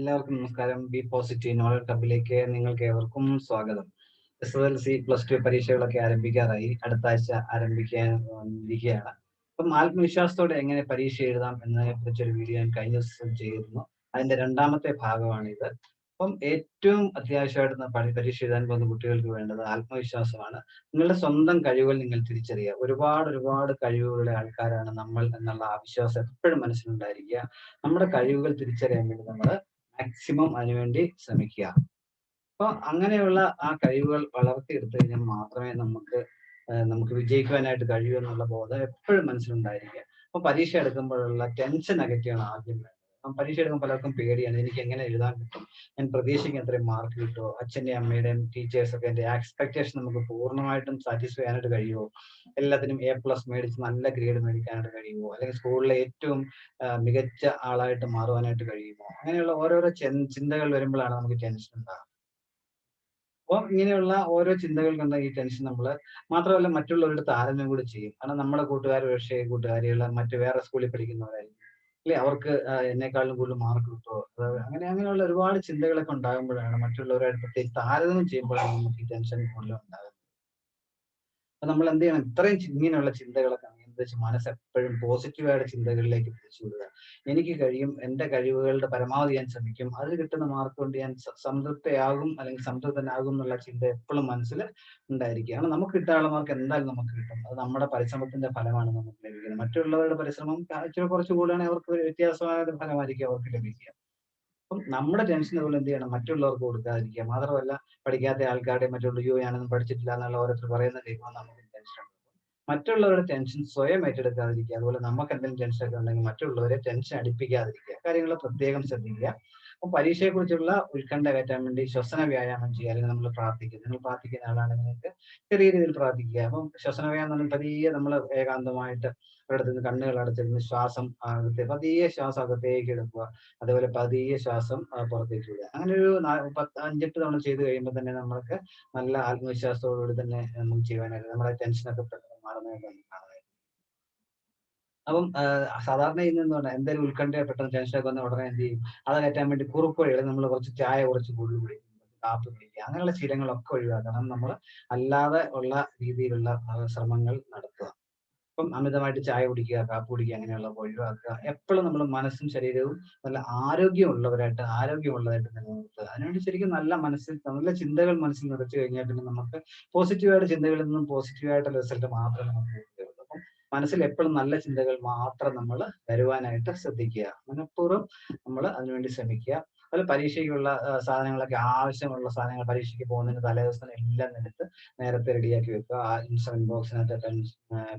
എല്ലാവർക്കും നമസ്കാരം. B positive knowledge ക്ലബിലേക്ക് നിങ്ങൾക്ക് ഏവർക്കും സ്വാഗതം. S S L C plus two പരീക്ഷകളൊക്കെ ആരംഭിക്കാറായി. അടുത്ത ആഴ്ച ആരംഭിക്കാൻ ഇരിക്കുകയാണ് അപ്പം ആത്മവിശ്വാസത്തോടെ എങ്ങനെ പരീക്ഷ എഴുതാം എന്നതിനെ കുറിച്ചൊരു വീഡിയോ ഞാൻ കഴിഞ്ഞ ദിവസം ചെയ്തിരുന്നു. അതിന്റെ രണ്ടാമത്തെ ഭാഗമാണിത്. അപ്പം ഏറ്റവും അത്യാവശ്യമായിട്ട് പരീക്ഷ എഴുതാൻ പോകുന്ന കുട്ടികൾക്ക് വേണ്ടത് ആത്മവിശ്വാസമാണ്. നിങ്ങളുടെ സ്വന്തം കഴിവുകൾ നിങ്ങൾ തിരിച്ചറിയുക. ഒരുപാട് ഒരുപാട് കഴിവുകളുടെ ആൾക്കാരാണ് നമ്മൾ എന്നുള്ള ആ വിശ്വാസം എപ്പോഴും മനസ്സിലുണ്ടായിരിക്കുക. നമ്മുടെ കഴിവുകൾ തിരിച്ചറിയാൻ വേണ്ടി നമ്മൾ മാക്സിമം അതിനുവേണ്ടി ശ്രമിക്കുക. അപ്പൊ അങ്ങനെയുള്ള ആ കഴിവുകൾ വളർത്തിയെടുത്തു കഴിഞ്ഞാൽ മാത്രമേ നമുക്ക് നമുക്ക് വിജയിക്കുവാനായിട്ട് കഴിയൂ എന്നുള്ള ബോധം എപ്പോഴും മനസ്സിലുണ്ടായിരിക്കുക. അപ്പൊ പരീക്ഷ എടുക്കുമ്പോഴുള്ള ടെൻഷൻ അകറ്റിയാണ് ആദ്യം വേണ്ടത്. പരീക്ഷ എടുക്കുമ്പോൾ പലർക്കും പേടിയാണ് എനിക്ക് എങ്ങനെ എഴുതാൻ കിട്ടും ഞാൻ പ്രതീക്ഷിക്കുന്ന അത്രയും മാർക്ക് കിട്ടുമോ അച്ഛന്റെ അമ്മയുടെയും ടീച്ചേഴ്സ് ഒക്കെ എന്റെ എക്സ്പെക്ടേഷൻ നമുക്ക് പൂർണമായിട്ടും സാറ്റിസ്ഫൈ ചെയ്യാനായിട്ട് കഴിയുമോ? എല്ലാത്തിനും എ പ്ലസ് മേടിച്ച് നല്ല ഗ്രേഡ് മേടിക്കാനായിട്ട് കഴിയുമോ? അല്ലെങ്കിൽ സ്കൂളിലെ ഏറ്റവും മികച്ച ആളായിട്ട് മാറുവാനായിട്ട് കഴിയുമോ? അങ്ങനെയുള്ള ഓരോരോ ചിന്തകൾ വരുമ്പോഴാണ് നമുക്ക് ടെൻഷൻ ഉണ്ടാകുന്നത് അപ്പോൾ ഇങ്ങനെയുള്ള ഓരോ ചിന്തകൾ കൊണ്ട് ഈ ടെൻഷൻ നമ്മൾ മാത്രമല്ല മറ്റുള്ളവരുടെ താരതമ്യം കൂടി ചെയ്യും. കാരണം നമ്മുടെ കൂട്ടുകാർ പക്ഷേ കൂട്ടുകാരികൾ മറ്റു വേറെ സ്കൂളിൽ പഠിക്കുന്നവരായിരിക്കും. അല്ലെ? അവർക്ക് എന്നെക്കാളും കൂടുതൽ മാർക്ക് കിട്ടുമോ അങ്ങനെ അങ്ങനെയുള്ള ഒരുപാട് ചിന്തകളൊക്കെ ഉണ്ടാകുമ്പോഴാണ് മറ്റുള്ളവരുമായിട്ട് പ്രത്യേകിച്ച് താരതമ്യം ചെയ്യുമ്പോഴാണ് നമുക്ക് ഈ ടെൻഷൻ കൂടുതൽ ഉണ്ടാകുന്നത്. അപ്പൊ നമ്മൾ എന്ത് ചെയ്യണം? ഇത്രയും ഇങ്ങനെയുള്ള ചിന്തകളൊക്കെ വെച്ചാൽ മനസ്സ് എപ്പോഴും പോസിറ്റീവായിട്ട് ചിന്തകളിലേക്ക് തിരിച്ചു വിടുക. എനിക്ക് കഴിയും എന്റെ കഴിവുകളുടെ പരമാവധി ഞാൻ ശ്രമിക്കും. അതിൽ കിട്ടുന്ന മാർക്ക് കൊണ്ട് ഞാൻ സംതൃപ്തയാകും അല്ലെങ്കിൽ സംതൃപ്തനാകും എന്നുള്ള ചിന്ത എപ്പോഴും മനസ്സിൽ ഉണ്ടായിരിക്കുക കാരണം നമുക്ക് കിട്ടാനുള്ള മാർക്ക് എന്തായാലും നമുക്ക് കിട്ടും. അത് നമ്മുടെ പരിശ്രമത്തിന്റെ ഫലമാണ് നമുക്ക് ലഭിക്കുന്നത്. മറ്റുള്ളവരുടെ പരിശ്രമം ഇച്ചിരി കുറച്ച് കൂടുകയാണെങ്കിൽ അവർക്ക് ഒരു വ്യത്യാസമായ ഫലമായിരിക്കും അവർക്ക് ലഭിക്കുക. അപ്പം നമ്മുടെ ടെൻഷൻ എന്ത് ചെയ്യണം? മറ്റുള്ളവർക്ക് കൊടുക്കാതിരിക്കുക. മാത്രമല്ല പഠിക്കാത്ത ആൾക്കാരുടെ മറ്റുള്ള യോ ഞാനൊന്നും പഠിച്ചിട്ടില്ല എന്നുള്ള ഓരോരുത്തർ പറയുന്ന കേൾക്കുമ്പോൾ നമുക്ക് മറ്റുള്ളവരുടെ ടെൻഷൻ സ്വയം ഏറ്റെടുക്കാതിരിക്കുക. അതുപോലെ നമുക്ക് എന്തെങ്കിലും ടെൻഷൻ ഒക്കെ ഉണ്ടെങ്കിൽ മറ്റുള്ളവരെ ടെൻഷൻ അടിപ്പിക്കാതിരിക്കുക. കാര്യങ്ങൾ പ്രത്യേകം ശ്രദ്ധിക്കുക. അപ്പം പരീക്ഷയെ കുറിച്ചുള്ള ഉത്കണ്ഠ കയറ്റാൻ വേണ്ടി ശ്വസന വ്യായാമം ചെയ്യുക അല്ലെങ്കിൽ നമ്മൾ പ്രാർത്ഥിക്കുക നിങ്ങൾ പ്രാർത്ഥിക്കുന്ന ആളാണെങ്കിൽ നിങ്ങൾക്ക് ചെറിയ രീതിയിൽ പ്രാർത്ഥിക്കുക. അപ്പം ശ്വസന വ്യായാമം എന്ന് പതിയെ നമ്മൾ ഏകാന്തമായിട്ട് ഒരിടത്ത് നിന്ന് കണ്ണുകൾ അടച്ചിരുന്ന് ശ്വാസം അകത്തെ പതിയെ ശ്വാസം അകത്തേക്ക് എടുക്കുക. അതുപോലെ പതിയെ ശ്വാസം പുറത്തേക്ക് വിടുക. അങ്ങനെ ഒരു പത്ത് അഞ്ചെട്ട് തവണ ചെയ്ത് കഴിയുമ്പോൾ തന്നെ നമ്മൾക്ക് നല്ല ആത്മവിശ്വാസത്തോടുകൂടി തന്നെ നമുക്ക് ചെയ്യാനായിട്ട് നമ്മുടെ ടെൻഷനൊക്കെ പെട്ടെന്ന് അപ്പം സാധാരണ ഇന്ന് പറഞ്ഞാൽ എന്തെങ്കിലും ഉത്കണ്ഠ പെട്ടെന്ന് ടെൻഷനൊക്കെ വന്ന ഉടനെ എന്ത് ചെയ്യും? അത് കയറ്റാൻ വേണ്ടി കുറുക്ക് വഴികൾ നമ്മൾ കുറച്ച് ചായ കുറച്ച് കൂടുതൽ കുടിക്കും. കാപ്പി കുടിക്കുക. അങ്ങനെയുള്ള ശീലങ്ങളൊക്കെ ഒഴിവാക്കണം. നമ്മൾ അല്ലാതെ ഉള്ള രീതിയിലുള്ള ശ്രമങ്ങൾ നടത്തുക. ഇപ്പം അമിതമായിട്ട് ചായ കുടിക്കുക കാപ്പി കുടിക്കുക അങ്ങനെയുള്ള ഒഴിവാക്കുക. എപ്പോഴും നമ്മൾ മനസ്സും ശരീരവും നല്ല ആരോഗ്യമുള്ളവരായിട്ട് ആരോഗ്യമുള്ളതായിട്ട് നിലനിർത്തുക. അതിനുവേണ്ടി ശരിക്കും നല്ല മനസ്സിൽ നല്ല ചിന്തകൾ മനസ്സിൽ നിറച്ചു കഴിഞ്ഞാൽ പിന്നെ നമുക്ക് പോസിറ്റീവായിട്ട് ചിന്തകളിൽ നിന്നും പോസിറ്റീവായിട്ടുള്ള റിസൾട്ട് മാത്രമേ നമുക്ക് കിട്ടുകയുള്ളൂ. മനസ്സിൽ എപ്പോഴും നല്ല ചിന്തകൾ മാത്രം നമ്മൾ വരുവാനായിട്ട് ശ്രദ്ധിക്കുക. മനഃപൂർവം നമ്മൾ അതിനുവേണ്ടി ശ്രമിക്കുക. അതുപോലെ പരീക്ഷയ്ക്കുള്ള സാധനങ്ങളൊക്കെ ആവശ്യമുള്ള സാധനങ്ങൾ പരീക്ഷയ്ക്ക് പോകുന്നതിന് തലേദിവസം എല്ലാം എടുത്ത് നേരത്തെ റെഡിയാക്കി വെക്കുക. ആ ഇൻസ്ട്രുമെന്റ് ബോക്സിനകത്ത് പെൻ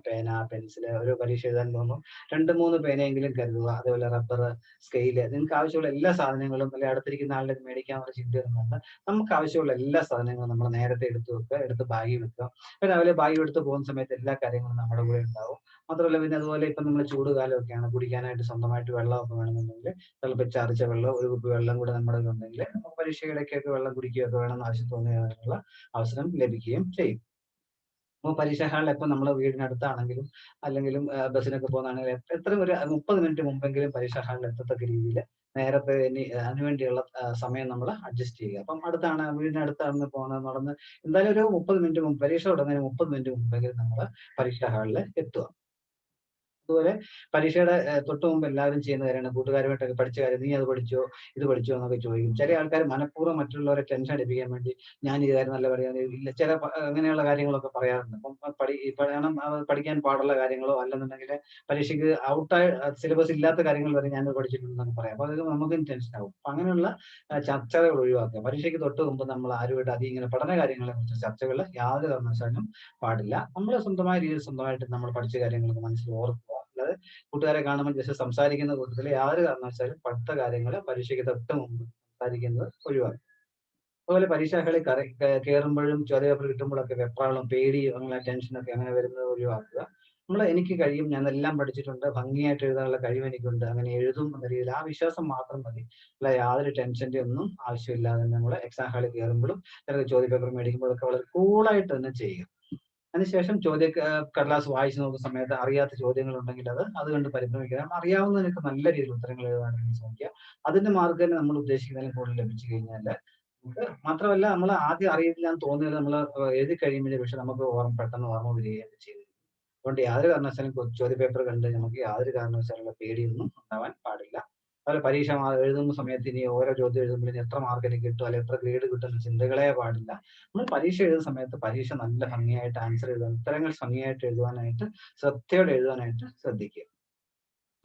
പേന പെൻസിൽ ഒരു പരീക്ഷ എഴുതാൻ പോകുമ്പോൾ രണ്ട് മൂന്ന് പേനയെങ്കിലും കരുതുക. അതുപോലെ റബ്ബർ സ്കെയിൽ നിങ്ങൾക്ക് ആവശ്യമുള്ള എല്ലാ സാധനങ്ങളും അല്ലെങ്കിൽ അടുത്തിരിക്കുന്ന ആളുടെ മേടിക്കാനുള്ള ചിന്തയൊന്നുമുണ്ട് നമുക്ക് ആവശ്യമുള്ള എല്ലാ സാധനങ്ങളും നമ്മൾ നേരത്തെ എടുത്ത് വെക്കുക. എടുത്ത് ബാഗിൽ വെക്കുക. പിന്നെ രാവിലെ ബാഗിൽ എടുത്ത് പോകുന്ന സമയത്ത് എല്ലാ കാര്യങ്ങളും നമ്മുടെ കൂടെ ഉണ്ടാവും. മാത്രമല്ല പിന്നെ അതുപോലെ ഇപ്പൊ നമ്മൾ ചൂടുകാലമൊക്കെയാണ് കുടിക്കാനായിട്ട് സ്വന്തമായിട്ട് വെള്ളമൊക്കെ വേണമെന്നുണ്ടെങ്കിൽ തിളപ്പിച്ചാറിച്ച വെള്ളം ഒരു കുപ്പി വെള്ളം കൂടെ നമ്മുടെ ഉണ്ടെങ്കിൽ പരീക്ഷയിടയ്ക്കൊക്കെ വെള്ളം കുടിക്കുകയൊക്കെ വേണമെന്ന് ആവശ്യം തോന്നിയതിനുള്ള അവസരം ലഭിക്കുകയും ചെയ്യും. അപ്പോൾ പരീക്ഷ ഹാളിൽ എപ്പോൾ നമ്മൾ വീടിനടുത്താണെങ്കിലും അല്ലെങ്കിലും ബസ്സിനൊക്കെ പോകുന്നതാണെങ്കിലും എത്ര- ഒരു മുപ്പത് മിനിറ്റ് മുമ്പെങ്കിലും പരീക്ഷ ഹാളിൽ എത്തത്തക്ക രീതിയിൽ നേരത്തെ ഇനി അതിനുവേണ്ടിയുള്ള സമയം നമ്മൾ അഡ്ജസ്റ്റ് ചെയ്യുക. അപ്പം അടുത്താണ് വീടിനടുത്താണ് പോകുന്നത് നടന്ന് എന്തായാലും ഒരു മുപ്പത് മിനിറ്റ് മുമ്പ് പരീക്ഷ തുടങ്ങുന്നതിന് മുപ്പത് മിനിറ്റ് മുമ്പെങ്കിലും നമ്മൾ പരീക്ഷ ഹാളിൽ എത്തുക. അതുപോലെ പരീക്ഷയുടെ തൊട്ട് മുമ്പ് എല്ലാവരും ചെയ്യുന്ന കാര്യമാണ്. കൂട്ടുകാരുമായിട്ടൊക്കെ പഠിച്ച കാര്യം നീ അത് പഠിച്ചോ ഇത് പഠിച്ചോ എന്നൊക്കെ ചോദിക്കും. ചില ആൾക്കാർ മനഃപൂർവം മറ്റുള്ളവരെ ടെൻഷൻ അടിപ്പിക്കാൻ വേണ്ടി ഞാൻ കാര്യം നല്ല പറയാൻ ഇല്ല. ചില അങ്ങനെയുള്ള കാര്യങ്ങളൊക്കെ പറയാറുണ്ട്. അപ്പം പഠി പഠനം പഠിക്കാൻ പാടുള്ള കാര്യങ്ങളോ അല്ലെന്നുണ്ടെങ്കിൽ പരീക്ഷയ്ക്ക് ഔട്ടായി സിലബസ് ഇല്ലാത്ത കാര്യങ്ങൾ വരെ ഞാൻ പഠിച്ചിട്ടുണ്ടെന്ന് പറയാം. അപ്പൊ അതൊക്കെ നമുക്കും ടെൻഷൻ ആവും. അപ്പൊ അങ്ങനെയുള്ള ചർച്ചകൾ ഒഴിവാക്കുക. പരീക്ഷയ്ക്ക് തൊട്ട് മുമ്പ് നമ്മൾ ആരുമായിട്ട് അധികം ഇങ്ങനെ പഠന കാര്യങ്ങളെ കുറിച്ച് ചർച്ചകൾ യാതൊരു കാരണവശാലും പാടില്ല. നമ്മൾ സ്വന്തമായ രീതിയിൽ സ്വന്തമായിട്ട് നമ്മൾ പഠിച്ച കാര്യങ്ങളൊക്കെ മനസ്സിൽ ഓർക്കുക. അല്ലാതെ കൂട്ടുകാരെ കാണുമ്പോൾ ജസ്റ്റ് സംസാരിക്കുന്ന കൂട്ടത്തിൽ യാതൊരു കാരണവശാലും പഠിത്ത കാര്യങ്ങൾ പരീക്ഷയ്ക്ക് തൊട്ട് മുമ്പ് സംസാരിക്കുന്നത് ഒഴിവാക്കും. അതുപോലെ പരീക്ഷകളിൽ കയറുമ്പോഴും ചോദ്യപേപ്പർ കിട്ടുമ്പോഴൊക്കെ വെപ്രാളം പേടി അങ്ങനെ ടെൻഷനൊക്കെ അങ്ങനെ വരുന്നത് ഒഴിവാക്കുക. നമ്മൾ എനിക്ക് കഴിയും ഞാൻ എല്ലാം പഠിച്ചിട്ടുണ്ട് ഭംഗിയായിട്ട് എഴുതാനുള്ള കഴിവ് എനിക്കുണ്ട് അങ്ങനെ എഴുതും എന്ന രീതിയിൽ ആ വിശ്വാസം മാത്രം മതി. അല്ല യാതൊരു ടെൻഷന്റെ ഒന്നും ആവശ്യമില്ലാതെ നമ്മൾ എക്സാം ഹാളിൽ കയറുമ്പോഴും ചിലർക്ക് ചോദ്യപേപ്പർ മേടിക്കുമ്പോഴൊക്കെ വളരെ കൂളായിട്ട് തന്നെ ചെയ്യുക അതിനുശേഷം ചോദ്യ കടലാസ് വായിച്ചു നോക്കുന്ന സമയത്ത് അറിയാത്ത ചോദ്യങ്ങൾ ഉണ്ടെങ്കിൽ അത് അത് കണ്ട് പരിഭ്രമിക്കുക. അറിയാവുന്നതിനൊക്കെ നല്ല രീതിയിൽ ഉത്തരങ്ങൾ എഴുതാനായിട്ട് ശ്രമിക്കുക അതിന്റെ മാർക്ക് തന്നെ നമ്മൾ ഉദ്ദേശിക്കുന്നതിലും കൂടുതൽ ലഭിച്ചു കഴിഞ്ഞാൽ നമുക്ക് മാത്രമല്ല നമ്മൾ ആദ്യം അറിയില്ല എന്ന് തോന്നിയത് നമ്മൾ എഴുതി കഴിയുമ്പോൾ പക്ഷെ നമുക്ക് ഓർമ്മ പെട്ടെന്ന് ഓർമ്മ വരികയാണ് ചെയ്തു അതുകൊണ്ട് യാതൊരു കാരണവശാലും കൊ- ചോദ്യ പേപ്പർ കണ്ട് നമുക്ക് യാതൊരു കാരണവശാലുള്ള പേടിയൊന്നും ഉണ്ടാവാൻ പാടില്ല. അതുപോലെ പരീക്ഷ എഴുതുന്ന സമയത്ത് ഇനി ഓരോ ചോദ്യം എഴുതുമ്പോൾ ഇനി എത്ര മാർക്ക് എനിക്ക് കിട്ടും? അല്ലെങ്കിൽ എത്ര ഗ്രേഡ് കിട്ടുന്ന ചിന്തകളെ പാടില്ല. നമ്മൾ പരീക്ഷ എഴുതുന്ന സമയത്ത് പരീക്ഷ നല്ല ഭംഗിയായിട്ട് ആൻസർ എഴുതാൻ ഉത്തരങ്ങൾ ഭംഗിയായിട്ട് എഴുതുവാനായിട്ട് ശ്രദ്ധയോടെ എഴുതാനായിട്ട് ശ്രദ്ധിക്കുക.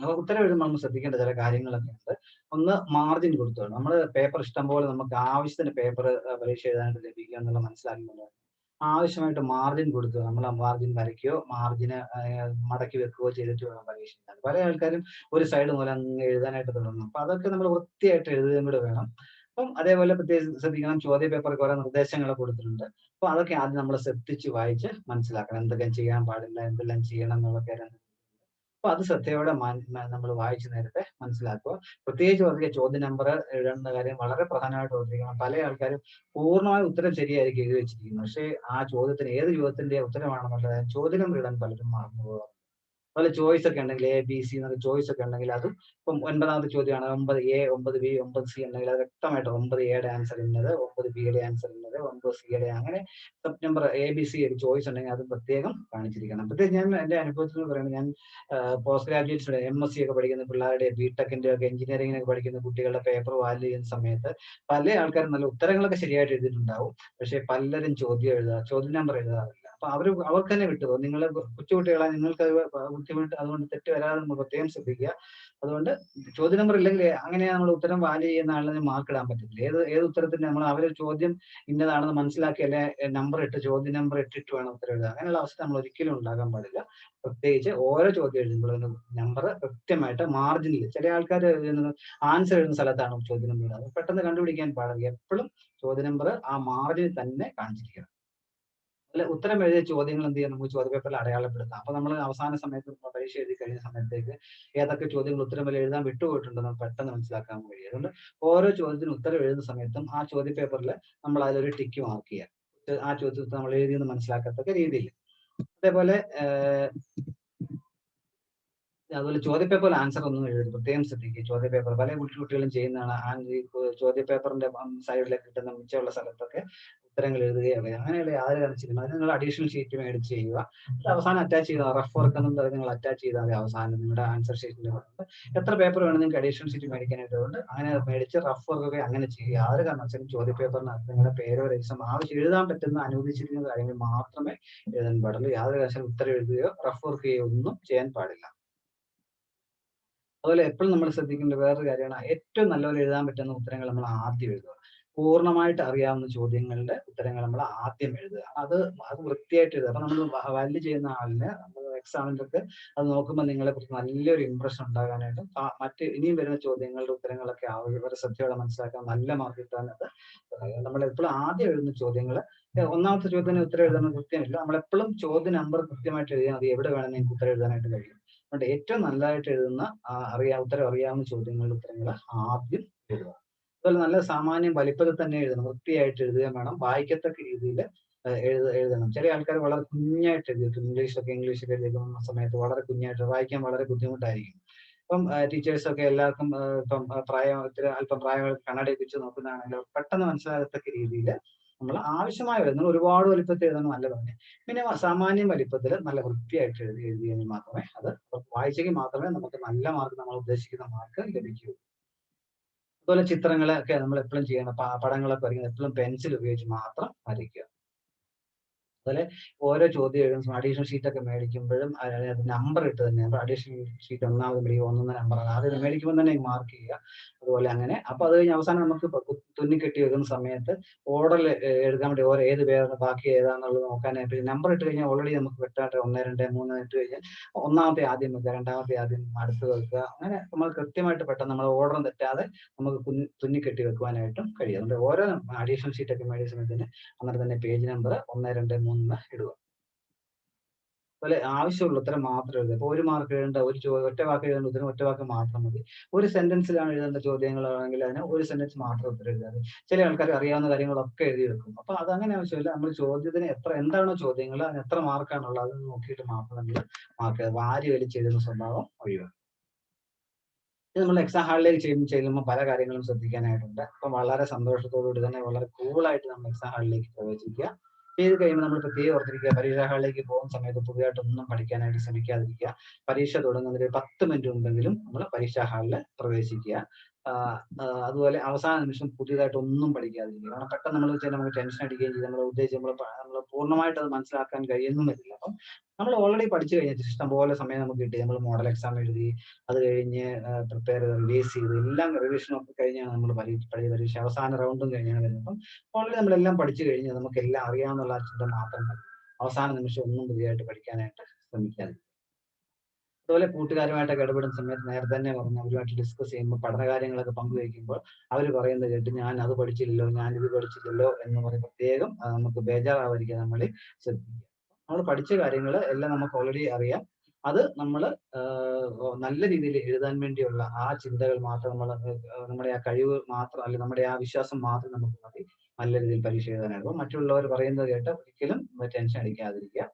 അപ്പൊ ഉത്തരം എഴുതുമ്പോൾ നമ്മൾ ശ്രദ്ധിക്കേണ്ട ചില കാര്യങ്ങളൊക്കെ ഉണ്ട് ഒന്ന് മാർജിൻ കൊടുത്തു നമ്മൾ പേപ്പർ ഇഷ്ടം പോലെ നമുക്ക് ആവശ്യത്തിന് പേപ്പർ പരീക്ഷ എഴുതാനായിട്ട് ലഭിക്കുക എന്നുള്ള മനസ്സിലാക്കുന്നുണ്ട് ആവശ്യമായിട്ട് മാർജിൻ കൊടുക്കുക. നമ്മൾ മാർജിൻ വരയ്ക്കുകയോ മാർജിന് മടക്കി വെക്കുകയോ ചെയ്തിട്ട് വേണം പരീക്ഷ എഴുതാൻ പല ആൾക്കാരും ഒരു സൈഡ് മൂലം അങ്ങ് എഴുതാനായിട്ട് തുടങ്ങും അപ്പൊ അതൊക്കെ നമ്മൾ വൃത്തിയായിട്ട് എഴുതുകയും കൂടെ വേണം. അപ്പം അതേപോലെ പ്രത്യേകിച്ച് ശ്രദ്ധിക്കണം ചോദ്യ പേപ്പറിൽ കുറെ നിർദ്ദേശങ്ങൾ കൊടുത്തിട്ടുണ്ട്. അപ്പൊ അതൊക്കെ ആദ്യം നമ്മൾ ശ്രദ്ധിച്ച് വായിച്ച് മനസ്സിലാക്കണം. എന്തൊക്കെ ചെയ്യാൻ പാടില്ല എന്തെല്ലാം ചെയ്യണം എന്നുള്ള കാര്യം അപ്പൊ അത് ശ്രദ്ധയോടെ നമ്മൾ വായിച്ചു നേരത്തെ മനസ്സിലാക്കുക. പ്രത്യേകിച്ച് പറഞ്ഞ ചോദ്യ നമ്പർ എഴുതുന്ന കാര്യം വളരെ പ്രധാനമായിട്ട് ഓർത്തിരിക്കണം പല ആൾക്കാരും പൂർണമായ ഉത്തരം ശരിയായിരിക്കും എഴുതി വെച്ചിരിക്കുന്നത്. പക്ഷേ ആ ചോദ്യത്തിന് ഏത് ചോദ്യത്തിന്റെ ഉത്തരമാണെന്നുള്ളത് ചോദ്യ നമ്പർ ഇടാൻ പലരും മറന്നു പോകാം അതുപോലെ ചോയ്സ് ഒക്കെ ഉണ്ടെങ്കിൽ എ ബി സി എന്നൊക്കെ ചോയ്സ് ഒക്കെ ഉണ്ടെങ്കിൽ അതും ഇപ്പം ഒൻപതാമത്തെ ചോദ്യമാണ്. ഒമ്പത് എ ഒമ്പത് ബി ഒമ്പത് സി ഉണ്ടെങ്കിൽ അത് വ്യക്തമായിട്ട് ഒമ്പത് എയുടെ ആൻസർ ഇന്നത് ഒമ്പത് ബിയുടെ ആൻസർ ഇന്നത് ഒമ്പത് സിയുടെ അങ്ങനെ sub number A B C ഒരു ചോയ്സ് ഉണ്ടെങ്കിൽ അത് പ്രത്യേകം കാണിച്ചിരിക്കണം. പ്രത്യേകിച്ച് ഞാൻ എന്റെ അനുഭവത്തിൽ പറയുന്നത് ഞാൻ post graduates M S C ഒക്കെ പഠിക്കുന്ന പിള്ളേരുടെ ബിടെക്കിന്റെ ഒക്കെ എഞ്ചിനീയറിംഗിനൊക്കെ പഠിക്കുന്ന കുട്ടികളുടെ പേപ്പർ വാല്യൂ ചെയ്യുന്ന സമയത്ത് പല ആൾക്കാരും നല്ല ഉത്തരങ്ങളൊക്കെ ശരിയായിട്ട് എഴുതിയിട്ടുണ്ടാവും. പക്ഷേ പലരും ചോദ്യം എഴുതാ ചോദ്യ നമ്പർ എഴുതാറില്ല. അപ്പൊ അവർ അവർക്ക് തന്നെ വിട്ടുപോകും നിങ്ങൾ കൊച്ചുകുട്ടികളെ നിങ്ങൾക്ക് ബുദ്ധിമുട്ട് അതുകൊണ്ട് തെറ്റ് വരാതെ നമ്മൾ പ്രത്യേകം ശ്രദ്ധിക്കുക. അതുകൊണ്ട് ചോദ്യ നമ്പർ ഇല്ലെങ്കിൽ അങ്ങനെ നമ്മൾ ഉത്തരം വാല്യൂ ചെയ്യുന്ന ആളിനെ മാർക്ക് ഇടാൻ പറ്റത്തില്ല. ഏത് ഏത് ഉത്തരത്തിന് നമ്മൾ അവർ ചോദ്യം ഇന്നതാണെന്ന് മനസ്സിലാക്കി അല്ലെ നമ്പർ ഇട്ട് ചോദ്യ നമ്പർ ഇട്ടിട്ട് വേണം ഉത്തരം എഴുതാൻ. അങ്ങനെയുള്ള അവസ്ഥ നമ്മൾ ഒരിക്കലും ഉണ്ടാകാൻ പാടില്ല. പ്രത്യേകിച്ച് ഓരോ ചോദ്യം എഴുതുമ്പോഴും നമ്പർ കൃത്യമായിട്ട് മാർജിനിൽ ചില ആൾക്കാർ ആൻസർ എഴുതുന്ന സ്ഥലത്താണ് ചോദ്യ നമ്പർ പെട്ടെന്ന് കണ്ടുപിടിക്കാൻ പാടില്ല. എപ്പോഴും ചോദ്യ നമ്പർ ആ മാർജിനിൽ തന്നെ കാണിച്ചിരിക്കണം. അല്ല ഉത്തരം എഴുതിയ ചോദ്യങ്ങൾ എന്ത് ചെയ്യാം? നമുക്ക് ചോദ്യ പേപ്പറിൽ അടയാളപ്പെടുത്താം. അപ്പൊ നമ്മൾ അവസാന സമയത്ത് പരീക്ഷ എഴുതി കഴിഞ്ഞ സമയത്തേക്ക് ഏതൊക്കെ ചോദ്യങ്ങൾ ഉത്തരം വരെ എഴുതാൻ വിട്ടുപോയിട്ടുണ്ടെന്ന് പെട്ടെന്ന് മനസ്സിലാക്കാൻ കഴിയും. അതുകൊണ്ട് ഓരോ ചോദ്യത്തിന് ഉത്തരം എഴുതുന്ന സമയത്തും ആ ചോദ്യ പേപ്പറിൽ നമ്മൾ അതിലൊരു ടിക്ക് മാർക്ക് ചെയ്യുക ആ ചോദ്യത്തിൽ നമ്മൾ എഴുതിയെന്ന് മനസ്സിലാക്കത്തക്ക രീതിയിൽ അതേപോലെ അതുപോലെ ചോദ്യ പേപ്പർ ആൻസർ ഒന്നും എഴുതരുത്. പ്രത്യേകം ശ്രദ്ധിക്കുക. ചോദ്യപേപ്പർ പല കുട്ടികളും ചെയ്യുന്നതാണ്. ചോദ്യപേപ്പറിന്റെ ചോദ്യ പേപ്പറിന്റെ സൈഡിലേക്ക് കിട്ടുന്ന മിച്ചമുള്ള സ്ഥലത്തൊക്കെ ഉത്തരങ്ങൾ എഴുതുകയോ അങ്ങനെയുള്ള യാതൊരു കാണിച്ചില്ല അതിന് നിങ്ങൾ അഡീഷണൽ ഷീറ്റ് മേടിച്ച് ചെയ്യുക. അവസാനം അറ്റാച്ച് ചെയ്താൽ റഫ് വർക്ക് എന്നും നിങ്ങൾ അറ്റാച്ച് ചെയ്താൽ മതി അവസാനം നിങ്ങളുടെ ആൻസർ ഷീറ്റിന്റെ എത്ര പേപ്പർ വേണം നിങ്ങൾക്ക് അഡീഷണൽ ഷീറ്റ് മേടിക്കാനായിട്ട് ഉണ്ട്. അങ്ങനെ മേടിച്ച് റഫ് വർക്ക് ഒക്കെ അങ്ങനെ ചെയ്യുക. യാതൊരു കാരണവശാലും ചോദ്യ പേപ്പറിനകത്ത് നിങ്ങളുടെ പേരോ രജിസ്റ്റർ ആവശ്യം എഴുതാൻ പറ്റുന്ന അനുവദിച്ചിരിക്കുന്ന കാര്യങ്ങൾ മാത്രമേ എഴുതാൻ പാടുള്ളൂ. യാതൊരു കാരണവശാലും ഉത്തരം എഴുതുകയോ റഫ് വർക്ക് ചെയ്യുകയോ ഒന്നും ചെയ്യാൻ പാടില്ല. അതുപോലെ എപ്പോഴും നമ്മൾ ശ്രദ്ധിക്കേണ്ട വേറൊരു കാര്യമാണ് ഏറ്റവും നല്ലപോലെ എഴുതാൻ പറ്റുന്ന ഉത്തരങ്ങൾ നമ്മൾ ആദ്യം എഴുതുക. പൂർണമായിട്ട് അറിയാവുന്ന ചോദ്യങ്ങളുടെ ഉത്തരങ്ങൾ നമ്മൾ ആദ്യം എഴുതുക. അത് അത് വൃത്തിയായിട്ട് എഴുതുക. അപ്പൊ നമ്മൾ വാല്യൂ ചെയ്യുന്ന ആളിന് എക്സാമിനൊക്കെ അത് നോക്കുമ്പോൾ നിങ്ങളെ കുറിച്ച് നല്ലൊരു ഇമ്പ്രഷൻ ഉണ്ടാകാനായിട്ടും മറ്റ് ഇനിയും വരുന്ന ചോദ്യങ്ങളുടെ ഉത്തരങ്ങളൊക്കെ വളരെ ശ്രദ്ധയോടെ മനസ്സിലാക്കാൻ നല്ല മാർക്ക് കിട്ടാനത് നമ്മൾ എപ്പോഴും ആദ്യം എഴുതുന്ന ചോദ്യങ്ങൾ ഒന്നാമത്തെ ചോദ്യത്തിന് ഉത്തരം എഴുതുന്ന കൃത്യമില്ല. നമ്മൾ എപ്പോഴും ചോദ്യ നമ്പർ കൃത്യമായിട്ട് എഴുതിയാൽ മതി. എവിടെ വേണമെങ്കിൽ ഉത്തരം എഴുതാനായിട്ട് കഴിയും. അതുകൊണ്ട് ഏറ്റവും നല്ലതായിട്ട് എഴുതുന്ന അറിയാ ഉത്തരം അറിയാവുന്ന ചോദ്യങ്ങളുടെ ഉത്തരങ്ങൾ ആദ്യം എഴുതുക. അതുപോലെ നല്ല സാമാന്യം വലിപ്പത്തിൽ തന്നെ എഴുതണം വൃത്തിയായിട്ട് എഴുതുകയും വേണം. വായിക്കത്തക്ക രീതിയിൽ എഴുത എഴുതണം. ചില ആൾക്കാർ വളരെ കുഞ്ഞായിട്ട് എഴുതിയിട്ട് ഇംഗ്ലീഷൊക്കെ ഇംഗ്ലീഷൊക്കെ എഴുതിക്കുന്ന സമയത്ത് വളരെ കുഞ്ഞായിട്ട് വായിക്കാൻ വളരെ ബുദ്ധിമുട്ടായിരിക്കും. ഇപ്പം ടീച്ചേഴ്സൊക്കെ എല്ലാവർക്കും ഇപ്പം പ്രായം അല്പം പ്രായം കണ്ണട വെച്ച് നോക്കുന്നതാണെങ്കിൽ പെട്ടെന്ന് മനസ്സിലാകത്തക്ക രീതിയിൽ നമ്മൾ ആവശ്യമായ നിങ്ങൾ ഒരുപാട് വലിപ്പത്തിൽ എഴുതുന്നത് നല്ലതാണ്. പിന്നെ സാമാന്യം വലിപ്പത്തിൽ നല്ല വൃത്തിയായിട്ട് എഴുതി എഴുതിയെങ്കിൽ മാത്രമേ അത് വായിച്ചെങ്കിൽ മാത്രമേ നമുക്ക് നല്ല മാർക്ക് നമ്മൾ ഉദ്ദേശിക്കുന്ന മാർക്ക് ലഭിക്കൂ. അതുപോലെ ചിത്രങ്ങളൊക്കെ നമ്മൾ എപ്പോഴും ചെയ്യണം. പടങ്ങളൊക്കെ വരയ്ക്കുന്നത് എപ്പോഴും പെൻസിൽ ഉപയോഗിച്ച് മാത്രം വരയ്ക്കുക. അതുപോലെ ഓരോ ചോദ്യം എഴുതുമ്പോൾ അഡീഷണൽ ഷീറ്റ് ഒക്കെ മേടിക്കുമ്പോഴും അത് നമ്പർ ഇട്ട് തന്നെ അഡീഷണൽ ഷീറ്റ് ഒന്നാമത് മേടിക്കും ഒന്നൊന്ന് ആണ്. അത് മേടിക്കുമ്പോൾ തന്നെ മാർക്ക് ചെയ്യുക. അതുപോലെ അങ്ങനെ. അപ്പൊ അത് കഴിഞ്ഞ് അവസാനം നമുക്ക് തുന്നി കെട്ടി വെക്കുന്ന സമയത്ത് ഓർഡർ എടുക്കാൻ വേണ്ടി ഓരോ ഏത് പേരാണ് ബാക്കി ഏതാന്നുള്ളത് നോക്കാനായിട്ട് നമ്പർ ഇട്ട് കഴിഞ്ഞാൽ ഓൾറെഡി നമുക്ക് വെട്ടാട്ട് ഒന്ന് രണ്ട് മൂന്ന് ഇട്ട് കഴിഞ്ഞാൽ ഒന്നാമത്തെ ആദ്യം വെക്കുക രണ്ടാമത്തെ ആദ്യം അടുത്ത് വെക്കുക. അങ്ങനെ നമ്മൾ കൃത്യമായിട്ട് പെട്ടെന്ന് നമ്മൾ ഓർഡർ തെറ്റാതെ നമുക്ക് തുന്നി കെട്ടി വെക്കുവാനായിട്ടും കഴിയും. അതുകൊണ്ട് ഓരോ അഡീഷണൽ ഷീറ്റ് ഒക്കെ മേടിച്ച സമയത്തിന് അന്നേരം തന്നെ പേജ് നമ്പർ ഒന്ന് രണ്ട് മൂന്ന് ഇടുക. അതുപോലെ ആവശ്യമുള്ള ഉത്തരം മാത്രം എഴുതുക. ഇപ്പൊ ഒരു മാർക്ക് എഴുതേണ്ട ഒരു ചോദ്യം ഒറ്റ വാക്ക് എഴുതേണ്ട ഉത്തരം ഒറ്റ വാക്ക് മാത്രം മതി. ഒരു സെന്റൻസിലാണ് എഴുതേണ്ട ചോദ്യങ്ങളാണെങ്കിൽ അതിന് ഒരു സെന്റൻസ് മാത്രം ഉത്തരം എഴുതാതെ ചില ആൾക്കാർ അറിയാവുന്ന കാര്യങ്ങളൊക്കെ വെക്കും അപ്പൊ അങ്ങനെ ആവശ്യമില്ല. നമ്മൾ ചോദ്യത്തിന് എത്ര എന്താണോ ചോദ്യങ്ങൾ അതിന് എത്ര മാർക്കാണുള്ളത് അത് നോക്കിയിട്ട് മാത്രം നമ്മൾ മാർക്ക് വാരി വലിച്ചെഴുതുന്ന സ്വഭാവം ഒഴിവാക്കുക. ഇത് നമ്മൾ എക്സാം ഹാളിലേക്ക് ചെയ്യുമ്പോൾ ചെല്ലുമ്പോൾ പല കാര്യങ്ങളും ശ്രദ്ധിക്കാനായിട്ടുണ്ട്. അപ്പം വളരെ സന്തോഷത്തോടുകൂടി തന്നെ വളരെ കൂളായിട്ട് നമ്മൾ എക്സാം ഹാളിലേക്ക് പ്രവേശിക്കുക. ചെയ്ത് കഴിയുമ്പോൾ നമ്മൾ പ്രത്യേകം ഓർത്തിരിക്കുക. പരീക്ഷാ ഹാളിലേക്ക് പോകുന്ന സമയത്ത് പുതിയതായിട്ടൊന്നും പഠിക്കാനായിട്ട് ശ്രമിക്കാതിരിക്കുക. പരീക്ഷ തുടങ്ങുന്നതിന് പത്ത് മിനിറ്റ് മുമ്പെങ്കിലും നമ്മൾ പരീക്ഷാ ഹാളിൽ പ്രവേശിക്കുക. അതുപോലെ അവസാന നിമിഷം പുതിയതായിട്ട് ഒന്നും പഠിക്കാതിരിക്കുക. കാരണം പെട്ടെന്ന് നമ്മൾ വെച്ചാൽ നമുക്ക് ടെൻഷൻ അടിക്കുകയും ചെയ്യും. നമ്മൾ ഉദ്ദേശിച്ച് നമ്മൾ നമ്മൾ പൂർണമായിട്ട് അത് മനസ്സിലാക്കാൻ കഴിയുന്നും വരില്ല അപ്പം നമ്മൾ ഓൾറെഡി പഠിച്ചു കഴിഞ്ഞാൽ ഇഷ്ടം പോലെ സമയം നമുക്ക് കിട്ടി. നമ്മൾ മോഡൽ എക്സാം എഴുതി അത് കഴിഞ്ഞ് പ്രിപ്പയർ ചെയ്ത് റിലീസ് ചെയ്ത് എല്ലാം റിവിഷനൊക്കെ കഴിഞ്ഞാണ് നമ്മൾ പരീക്ഷ പരീക്ഷ അവസാന റൗണ്ടും കഴിഞ്ഞാണ് വരുന്നത്. അപ്പം ഓൾറെഡി നമ്മളെല്ലാം പഠിച്ചു കഴിഞ്ഞാൽ നമുക്ക് എല്ലാം അറിയാമെന്നുള്ള ചിന്ത മാത്രം മതി. അവസാന നിമിഷം ഒന്നും പുതിയതായിട്ട് പഠിക്കാനായിട്ട് ശ്രമിക്കാതെ അതുപോലെ കൂട്ടുകാരുമായിട്ടൊക്കെ ഇടപെടുന്ന സമയത്ത് നേരത്തെ തന്നെ പറഞ്ഞു അവരുമായിട്ട് ഡിസ്കസ് ചെയ്യുമ്പോൾ പഠന കാര്യങ്ങളൊക്കെ പങ്കുവയ്ക്കുമ്പോൾ അവർ പറയുന്നത് കേട്ട് ഞാൻ അത് പഠിച്ചില്ലല്ലോ ഞാൻ ഇത് പഠിച്ചില്ലല്ലോ എന്ന് പറഞ്ഞ് പ്രത്യേകം നമുക്ക് ബേജാറാവാതിരിക്കാൻ നമ്മൾ ശ്രദ്ധിക്കുക. നമ്മൾ പഠിച്ച കാര്യങ്ങൾ എല്ലാം നമുക്ക് ഓൾറെഡി അറിയാം. അത് നമ്മൾ നല്ല രീതിയിൽ എഴുതാൻ വേണ്ടിയുള്ള ആ ചിന്തകൾ മാത്രം നമ്മൾ നമ്മുടെ ആ കഴിവ് മാത്രം അല്ലെങ്കിൽ നമ്മുടെ ആ വിശ്വാസം മാത്രം നമുക്ക് മതി. നല്ല രീതിയിൽ പരീക്ഷ അപ്പൊ മറ്റുള്ളവർ പറയുന്നത് കേട്ട് ഒരിക്കലും ടെൻഷൻ അടിക്കാതിരിക്കുക.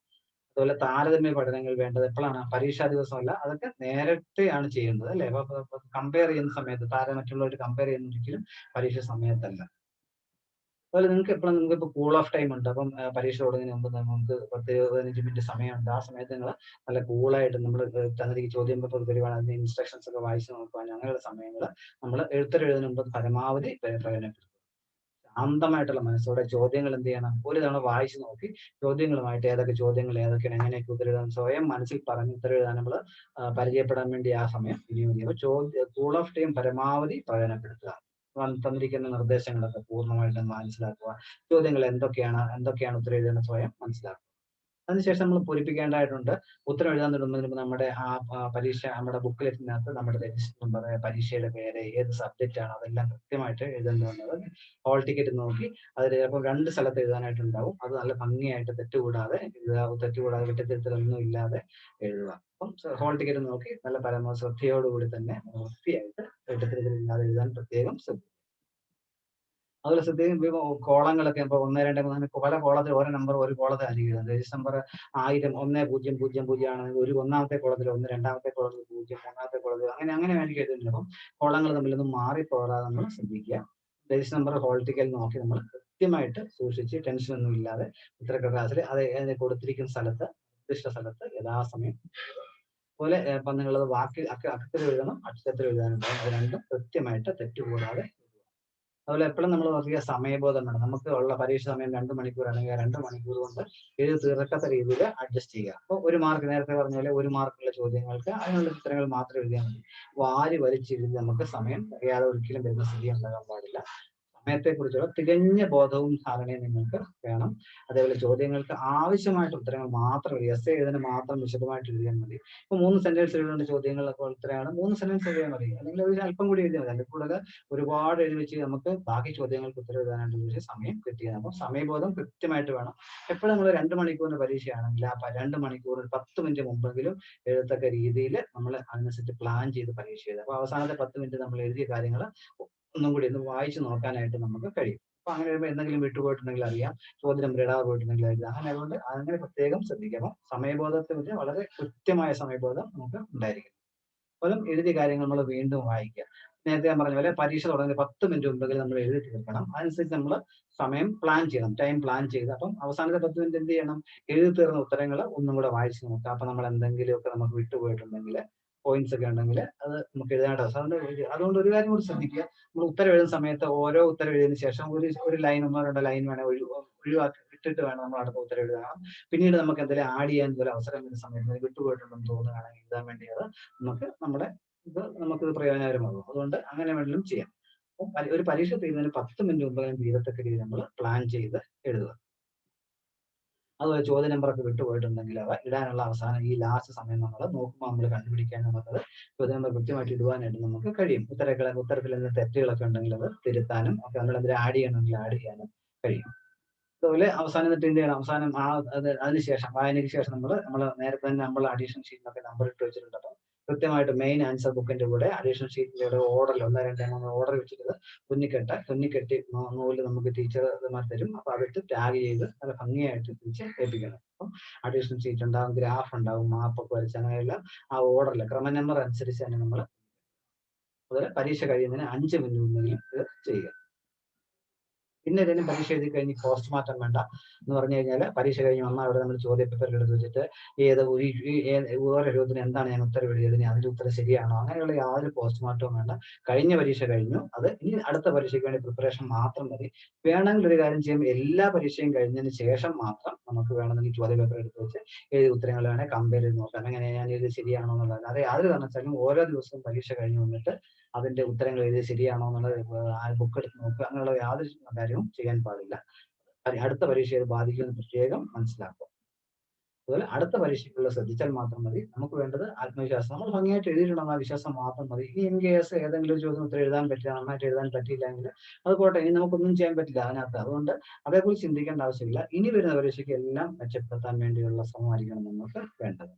അതുപോലെ താരതമ്യ പഠനങ്ങൾ വേണ്ടത് എപ്പോഴാണ്? പരീക്ഷാ ദിവസം അല്ല അതൊക്കെ നേരത്തെയാണ് ചെയ്യുന്നത് അല്ലെ? കമ്പയർ ചെയ്യുന്ന സമയത്ത് താരം മറ്റുള്ളവർ കമ്പയർ ചെയ്യുന്ന ഒരിക്കലും പരീക്ഷ സമയത്തല്ല. അതുപോലെ നിങ്ങൾക്ക് എപ്പോഴും നിങ്ങൾക്ക് ഇപ്പൊ കൂൾ ഓഫ് ടൈം ഉണ്ട്. അപ്പം പരീക്ഷ തുടങ്ങുന്നതിന് മുമ്പ് നമുക്ക് പത്ത് പതിനഞ്ച് മിനിറ്റ് സമയമുണ്ട്. ആ സമയത്ത് നിങ്ങൾ നല്ല കൂളായിട്ട് നമ്മൾ തന്നിരിക്കുന്ന ചോദ്യം പേപ്പർ തരുവാണ് അതിന്റെ ഇൻസ്ട്രക്ഷൻസ് ഒക്കെ വായിച്ച് നോക്കുവാൻ അങ്ങനെയുള്ള സമയങ്ങൾ നമ്മൾ എഴുത്തരെഴുതുന്നതിന് മുമ്പ് പരമാവധി പ്രയ- പ്രയോജനപ്പെടുത്തും. ശാന്തമായിട്ടുള്ള മനസ്സോടെ ചോദ്യങ്ങൾ എന്ത് ചെയ്യണം? ഒരു തവണ വായിച്ചു നോക്കി ചോദ്യങ്ങളുമായിട്ട് ഏതൊക്കെ ചോദ്യങ്ങൾ ഏതൊക്കെയാണ് എങ്ങനെയൊക്കെ ഉത്തരവിടാൻ സ്വയം മനസ്സിൽ പറഞ്ഞ് ഉത്തരവിടാൻ നമ്മൾ പരിചയപ്പെടാൻ വേണ്ടി ആ സമയം വിനിയോഗിക്കുക. ചോദ്യ കൂൾ ഓഫ് ടൈം പരമാവധി പ്രയോജനപ്പെടുത്തുക. തന്നിരിക്കുന്ന നിർദ്ദേശങ്ങളൊക്കെ പൂർണമായിട്ടും മനസ്സിലാക്കുക. ചോദ്യങ്ങൾ എന്തൊക്കെയാണ് എന്തൊക്കെയാണ് ഉത്തരം എഴുതേണ്ടത് സ്വയം മനസ്സിലാക്കുക. അതിനുശേഷം നമ്മൾ പൂരിപ്പിക്കേണ്ടതായിട്ടുണ്ട്. ഉത്തരം എഴുതാൻ തുടങ്ങുന്നതിന് മുമ്പ് നമ്മുടെ ആ പരീക്ഷ നമ്മുടെ ബുക്കിലെറ്റിനകത്ത് നമ്മുടെ രജിസ്റ്റർ നമ്പർ പരീക്ഷയുടെ പേര് ഏത് സബ്ജക്റ്റ് ആണ് അതെല്ലാം കൃത്യമായിട്ട് എഴുതേണ്ടതുണ്ട് ഹോൾ ടിക്കറ്റ് നോക്കി അതിൽ ചിലപ്പോൾ രണ്ട് സ്ഥലത്ത് എഴുതാനായിട്ടുണ്ടാവും. അത് നല്ല ഭംഗിയായിട്ട് തെറ്റുകൂടാതെ എഴുതുക തെറ്റുകൂടാതെ വെട്ടിത്തിരുത്തലൊന്നും ഇല്ലാതെ എഴുതുക. അപ്പം ഹോൾ ടിക്കറ്റ് നോക്കി നല്ല പരമ ശ്രദ്ധയോടുകൂടി തന്നെ വൃത്തിയായിട്ട് വെട്ടിത്തിരുത്തലില്ലാതെ എഴുതാൻ പ്രത്യേകം ശ്രദ്ധിക്കുക. അതുപോലെ സത്യം കോളങ്ങളൊക്കെ ഇപ്പൊ ഒന്ന് രണ്ട് മൂന്ന് പല കോളത്തിൽ ഓരോ നമ്പർ ഒരു കോളത്തിൽ ആയിരിക്കും രജിസ്റ്റർ നമ്പർ ആയിരം ഒന്ന് പൂജ്യം പൂജ്യം പൂജ്യം ആണ്. ഒരു ഒന്നാമത്തെ കോളത്തിൽ ഒന്ന് രണ്ടാമത്തെ കോളത്തിൽ പൂജ്യം മൂന്നാമത്തെ കോളത്തിൽ അങ്ങനെ അങ്ങനെ ആയിരിക്കും എഴുതുന്നത് അപ്പം കോളങ്ങൾ തമ്മിലൊന്നും മാറിപ്പോകാതെ നമ്മൾ ശ്രദ്ധിക്കുക. രജിസ്റ്റർ നമ്പർ ഹോൾ ടിക്കറ്റ് നോക്കി നമ്മൾ കൃത്യമായിട്ട് സൂക്ഷിച്ച് ടെൻഷൻ ഒന്നും ഇല്ലാതെ ഉത്തരക്കടലാസിൽ അത് കൊടുത്തിരിക്കുന്ന സ്ഥലത്ത് നിർദ്ദിഷ്ട സ്ഥലത്ത് യഥാസമയം അതുപോലെ നിങ്ങളത് വാക്കിൽ അക്ഷരത്തിൽ എഴുതണം അക്ഷരത്തിൽ എഴുതാനുണ്ടാവും. അത് രണ്ടും കൃത്യമായിട്ട് തെറ്റുകൂടാതെ അതുപോലെ എപ്പോഴും നമ്മൾ നോക്കിയ സമയബോധം വേണം നമുക്ക് ഉള്ള പരീക്ഷ സമയം രണ്ട് ആ രണ്ട് മണിക്കൂർ കൊണ്ട് എഴുതി തീർക്കത്ത രീതിയിൽ അഡ്ജസ്റ്റ് ചെയ്യുക. അപ്പോൾ ഒരു മാർക്ക് നേരത്തെ പറഞ്ഞ പോലെ ഒരു മാർക്കുള്ള ചോദ്യങ്ങൾക്ക് അതിനുള്ള ഉത്തരങ്ങൾ മാത്രം എഴുതിയാൽ മതി. വാരി വലിച്ചെഴുതി നമുക്ക് സമയം അറിയാതെ ഒരിക്കലും വരുന്ന സ്ഥിതി ഉണ്ടാകാൻ പാടില്ല. സമയത്തെക്കുറിച്ചുള്ള തികഞ്ഞ ബോധവും ധാരണയും നിങ്ങൾക്ക് വേണം. അതേപോലെ ചോദ്യങ്ങൾക്ക് ആവശ്യമായിട്ട് ഉത്തരങ്ങൾ മാത്രം എസ് എഴുതുന്ന മാത്രം വിശദമായിട്ട് എഴുതിയാൽ മതി. ഇപ്പൊ മൂന്ന് സെന്റൻസ് എഴുതേണ്ട ചോദ്യങ്ങളൊക്കെ ഉത്തരമാണ് മൂന്ന് സെന്റൻസ് എഴുതിയാൽ മതി. അല്ലെങ്കിൽ ഒരു അല്പം കൂടി എഴുതിയാൽ മതി. അതിൽ കൂടുതൽ ഒരുപാട് എഴുതി വെച്ച് നമുക്ക് ബാക്കി ചോദ്യങ്ങൾക്ക് ഉത്തരം എഴുതാനായിട്ട് സമയം കിട്ടിയത് അപ്പം സമയബോധം കൃത്യമായിട്ട് വേണം. എപ്പോഴും നമ്മൾ രണ്ട് മണിക്കൂറിന് പരീക്ഷയാണെങ്കിൽ ആ രണ്ട് മണിക്കൂർ പത്ത് മിനിറ്റ് മുമ്പെങ്കിലും എഴുതത്തക്ക രീതിയിൽ നമ്മൾ അതിനനുസരിച്ച് പ്ലാൻ ചെയ്ത് പരീക്ഷ എഴുതുക. അപ്പൊ അവസാനത്തെ പത്ത് മിനിറ്റ് നമ്മൾ എഴുതിയ കാര്യങ്ങൾ ഒന്നും കൂടി ഒന്ന് വായിച്ചു നോക്കാനായിട്ട് നമുക്ക് കഴിയും. അപ്പൊ അങ്ങനെ വരുമ്പോൾ എന്തെങ്കിലും വിട്ടുപോയിട്ടുണ്ടെങ്കിൽ അറിയാം. ചോദ്യം ഇടാതെ പോയിട്ടുണ്ടെങ്കിൽ അറിയാം. അങ്ങനെ അതുകൊണ്ട് അങ്ങനെ പ്രത്യേകം ശ്രദ്ധിക്കണം. സമയബോധത്തെ പറ്റി വളരെ കൃത്യമായ സമയബോധം നമുക്ക് ഉണ്ടായിരിക്കും പോലും എഴുതിയ കാര്യങ്ങൾ നമ്മൾ വീണ്ടും വായിക്കുക. നേരത്തെ ഞാൻ പറഞ്ഞ പോലെ പരീക്ഷ തുടങ്ങി പത്ത് മിനിറ്റ് മുമ്പെങ്കിലും നമ്മൾ എഴുതി തീർക്കണം. അതനുസരിച്ച് നമ്മൾ സമയം പ്ലാൻ ചെയ്യണം. ടൈം പ്ലാൻ ചെയ്ത് അപ്പം അവസാനത്തെ പത്ത് മിനിറ്റ് എന്ത് ചെയ്യണം? എഴുതി തീർന്ന ഉത്തരങ്ങൾ ഒന്നും കൂടെ വായിച്ച് നോക്കുക. അപ്പൊ നമ്മൾ എന്തെങ്കിലുമൊക്കെ നമുക്ക് വിട്ടുപോയിട്ടുണ്ടെങ്കിൽ പോയിന്റ്സ് ഒക്കെ ഉണ്ടെങ്കിൽ അത് നമുക്ക് എഴുതാനായിട്ട് സാറിന് അതുകൊണ്ട് ഒരു- കാര്യം കൂടി ശ്രദ്ധിക്കുക. നമ്മൾ ഉത്തരം എഴുതുന്ന സമയത്ത് ഓരോ ഉത്തരം എഴുതിയതിനു ശേഷം ഒരു ഒരു ലൈൻ ഒന്നോ രണ്ടോ ലൈൻ വേണേ ഒഴി ഒഴിവാക്കി ഇട്ടിട്ട് വേണം നമ്മൾ അടുത്ത ഉത്തരം എഴുതാൻ. പിന്നീട് നമുക്ക് എന്തെങ്കിലും ആഡ് ചെയ്യാൻ എന്തെങ്കിലും അവസരം വരുന്ന സമയത്ത് വിട്ടുപോയിട്ടുണ്ടെന്ന് തോന്നുകയാണെങ്കിൽ എഴുതാൻ വേണ്ടി അത് നമുക്ക് നമ്മുടെ ഇത് നമുക്കിത് പ്രയോജനകരമാകും. അതുകൊണ്ട് അങ്ങനെ വേണമെങ്കിലും ചെയ്യാം. ഒരു പരീക്ഷ ചെയ്യുന്നതിന് പത്ത് മിനിറ്റ് മുമ്പ് തീരത്തക്ക രീതിയിൽ നമ്മൾ പ്ലാൻ ചെയ്ത് എഴുതുക. അതുപോലെ ചോദ്യ നമ്പറൊക്കെ വിട്ടുപോയിട്ടുണ്ടെങ്കിൽ അവ ഇടാനുള്ള അവസാനം ഈ ലാസ്റ്റ് സമയം നമ്മൾ നോക്കുമ്പോൾ നമ്മൾ കണ്ടുപിടിക്കാൻ നമുക്കത് ചോദ്യ നമ്പർ കൃത്യമായിട്ട് ഇടുവാനായിട്ട് നമുക്ക് കഴിയും. ഉത്തരക്കള ഉത്തരത്തിൽ എന്തെങ്കിലും തെറ്റുകളൊക്കെ ഉണ്ടെങ്കിൽ അത് തിരുത്താനും ഒക്കെ നമ്മൾ എന്തെങ്കിലും ആഡ് ചെയ്യണമെങ്കിൽ ആഡ് ചെയ്യാനും കഴിയും. അതുപോലെ അവസാനം എന്നിട്ട് എന്ത് ചെയ്യണം? അവസാനം ആ അത് അതിനുശേഷം വായനയ്ക്ക് ശേഷം നമ്മൾ നമ്മൾ നേരത്തെ തന്നെ നമ്മൾ അഡീഷണൽ ഷീറ്റിനൊക്കെ നമ്പർ ഇട്ട് വെച്ചിട്ടുണ്ട് അപ്പം കൃത്യമായിട്ട് മെയിൻ ആൻസർ ബുക്കിന്റെ കൂടെ അഡീഷണൽ ഷീറ്റിന്റെ കൂടെ ഓർഡറിൽ ഒന്ന് രണ്ട് മൂന്ന് ഓർഡർ വെച്ചിട്ട് തുന്നിക്കെട്ട തുന്നിക്കെട്ടി നൂൽ നമുക്ക് ടീച്ചർമാർ തരും. അപ്പൊ അതിട്ട് ടാഗ് ചെയ്ത് നല്ല ഭംഗിയായിട്ട് തിരിച്ച് ഏൽപ്പിക്കണം. അപ്പം അഡീഷണൽ ഷീറ്റ് ഉണ്ടാവും ഗ്രാഫ് ഉണ്ടാവും മാപ്പൊക്കെ വരച്ച് അങ്ങനെയുള്ള ആ ഓർഡറിൽ ക്രമ നമ്പർ അനുസരിച്ച് തന്നെ നമ്മൾ അതുപോലെ പരീക്ഷ കഴിയുന്നതിന് അഞ്ച് മിനിറ്റ് മുന്നെങ്കിലും ഇത് ചെയ്യുക. പിന്നെ ഏതെങ്കിലും പരീക്ഷ എഴുതി കഴിഞ്ഞ് പോസ്റ്റ് മാർട്ടം വേണ്ട എന്ന് പറഞ്ഞു കഴിഞ്ഞാൽ പരീക്ഷ കഴിഞ്ഞ് വന്നാൽ അവിടെ നമ്മൾ ചോദ്യപേപ്പർ എടുത്ത് വെച്ചിട്ട് ഏത് ഓരോ ചോദ്യത്തിന് എന്താണ് ഞാൻ ഉത്തരം എഴുതിയതിന് അതിന്റെ ഉത്തരം ശരിയാണോ അങ്ങനെയുള്ള യാതൊരു പോസ്റ്റ് മാർട്ടവും വേണ്ട. കഴിഞ്ഞ പരീക്ഷ കഴിഞ്ഞു. അത് ഇനി അടുത്ത പരീക്ഷയ്ക്ക് വേണ്ടി പ്രിപ്പറേഷൻ മാത്രം മതി. വേണമെങ്കിൽ ഒരു കാര്യം ചെയ്യുമ്പോൾ എല്ലാ പരീക്ഷയും കഴിഞ്ഞതിന് ശേഷം മാത്രം നമുക്ക് വേണമെങ്കിൽ ചോദ്യപേപ്പർ എടുത്ത് വെച്ച് ഏത് ഉത്തരങ്ങൾ വേണേൽ കമ്പയർ ചെയ്ത് നോക്കാം. അങ്ങനെ ഞാൻ ഇത് ശരിയാണോ എന്നുള്ളത്. അത് യാതൊരു കാരണവശാലും ഓരോ ദിവസവും പരീക്ഷ കഴിഞ്ഞ് വന്നിട്ട് അതിന്റെ ഉത്തരങ്ങൾ എഴുതി ശരിയാണോ എന്നുള്ളത് ബുക്ക് എടുത്ത് നോക്കുക. അങ്ങനെയുള്ള യാതൊരു കാര്യവും ചെയ്യാൻ പാടില്ല. അടുത്ത പരീക്ഷയെ ബാധിക്കുമെന്ന് പ്രത്യേകം മനസ്സിലാക്കുക. അതുപോലെ അടുത്ത പരീക്ഷയ്ക്കുള്ള ശ്രദ്ധിച്ചാൽ മാത്രം മതി. നമുക്ക് വേണ്ടത് ആത്മവിശ്വാസം. നമ്മൾ ഭംഗിയായിട്ട് എഴുതിയിട്ടുണ്ടെന്ന വിശ്വാസം മാത്രം മതി. ഇനി ഇൻ കേസ് ഏതെങ്കിലും ഒരു ചോദ്യം ഉത്തരം എഴുതാൻ പറ്റില്ല നന്നായിട്ട് എഴുതാൻ പറ്റിയില്ലെങ്കിൽ അത് പോട്ടെ ഇനി നമുക്കൊന്നും ചെയ്യാൻ പറ്റില്ല അതിനകത്ത്. അതുകൊണ്ട് അതേക്കുറിച്ച് ചിന്തിക്കേണ്ട ആവശ്യമില്ല. ഇനി വരുന്ന പരീക്ഷയ്ക്ക് എല്ലാം മെച്ചപ്പെടുത്താൻ വേണ്ടിയുള്ള ശ്രമമായിരിക്കണം നമുക്ക് വേണ്ടത്.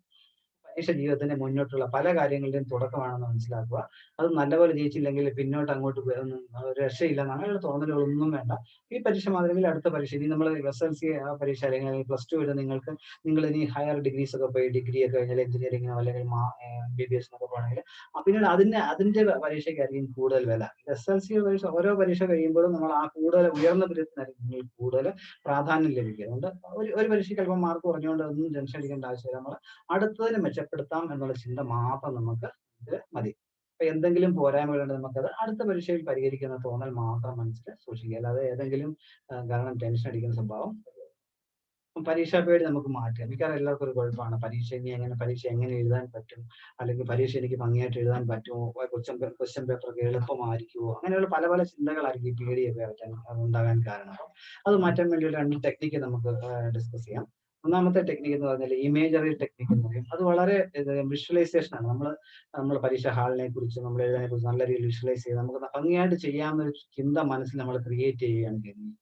പരീക്ഷ ജീവിതത്തിന്റെ മുന്നോട്ടുള്ള പല കാര്യങ്ങളുടെയും തുടക്കമാണെന്ന് മനസ്സിലാക്കുക. അത് നല്ലപോലെ ജയിച്ചില്ലെങ്കിൽ പിന്നോട്ട് അങ്ങോട്ട് ഒന്നും രക്ഷയില്ല അങ്ങനെയുള്ള തോന്നലുകളൊന്നും വേണ്ട. ഈ പരീക്ഷ മാത്രമെങ്കിൽ അടുത്ത പരീക്ഷ. ഇനി നമ്മൾ എസ് എൽ സി പരീക്ഷ അല്ലെങ്കിൽ പ്ലസ് ടു വരെ നിങ്ങൾക്ക് നിങ്ങൾ ഇനി ഹയർ ഡിഗ്രീസ് ഒക്കെ പോയി ഡിഗ്രി ഒക്കെ കഴിഞ്ഞാൽ എഞ്ചിനീയറിംഗിനോ അല്ലെങ്കിൽ ബി ബി എസിനൊക്കെ പോകണമെങ്കിൽ പിന്നീട് അതിന് അതിന്റെ പരീക്ഷയ്ക്കായിരിക്കും കൂടുതൽ വില. എസ് എൽ സി പരീക്ഷ ഓരോ പരീക്ഷ കഴിയുമ്പോഴും നമ്മൾ ആ കൂടുതൽ ഉയർന്ന ബിരുദത്തിനായിരിക്കും കൂടുതൽ പ്രാധാന്യം ലഭിക്കുന്നുണ്ട് ഒരു ഒരു പരീക്ഷയ്ക്ക് അല്പം മാർക്ക് കുറഞ്ഞുകൊണ്ട് ഒന്നും ടെൻഷൻ അടിക്കേണ്ട ആവശ്യമില്ല. നമ്മൾ അടുത്തതിന് മെച്ചപ്പെടുത്താം എന്നുള്ള ചിന്ത മാത്രം നമുക്ക് ഇത് മതി. അപ്പൊ എന്തെങ്കിലും പോരായ്മകളുണ്ട് നമുക്കത് അടുത്ത പരീക്ഷയിൽ പരിഹരിക്കുന്ന തോന്നൽ മാത്രം മനസ്സിൽ സൂക്ഷിക്കുക. അല്ലാതെ ഏതെങ്കിലും കാരണം ടെൻഷൻ അടിക്കുന്ന സ്വഭാവം പരീക്ഷാ പേടി നമുക്ക് മാറ്റാം മിക്കവാറും എല്ലാവർക്കും ഒരു കുഴപ്പമാണ്. പരീക്ഷ ഇനി എങ്ങനെ പരീക്ഷ എങ്ങനെ എഴുതാൻ പറ്റും? അല്ലെങ്കിൽ പരീക്ഷ എനിക്ക് ഭംഗിയായിട്ട് എഴുതാൻ പറ്റുമോ? ക്വസ്റ്റ്യൻ ക്വസ്റ്റ്യൻ പേപ്പർ എളുപ്പമായിരിക്കുമോ? അങ്ങനെയുള്ള പല പല ചിന്തകളായിരിക്കും ഈ പേടിയൊക്കെ ഉണ്ടാകാൻ കാരണം. അത് മാറ്റാൻ വേണ്ടി രണ്ട് ടെക്നിക്ക് നമുക്ക് ഡിസ്കസ് ചെയ്യാം. ഒന്നാമത്തെ ടെക്നിക്ക് എന്ന് പറഞ്ഞാൽ ഇമേജറി ടെക്നിക്ക് എന്ന് പറയും. അത് വളരെ വിഷ്വലൈസേഷൻ ആണ്. നമ്മൾ നമ്മൾ പരീക്ഷ ഹാളിനെ കുറിച്ച് നമ്മൾ എഴുതാനെ കുറിച്ച് നല്ല രീതിയിൽ വിഷ്വലൈസ് ചെയ്ത് നമുക്ക് ഭംഗിയായിട്ട് ചെയ്യാവുന്ന ഒരു ചിന്ത മനസ്സിൽ നമ്മൾ ക്രിയേറ്റ് ചെയ്യുകയാണ് ചെയ്യുന്നത്.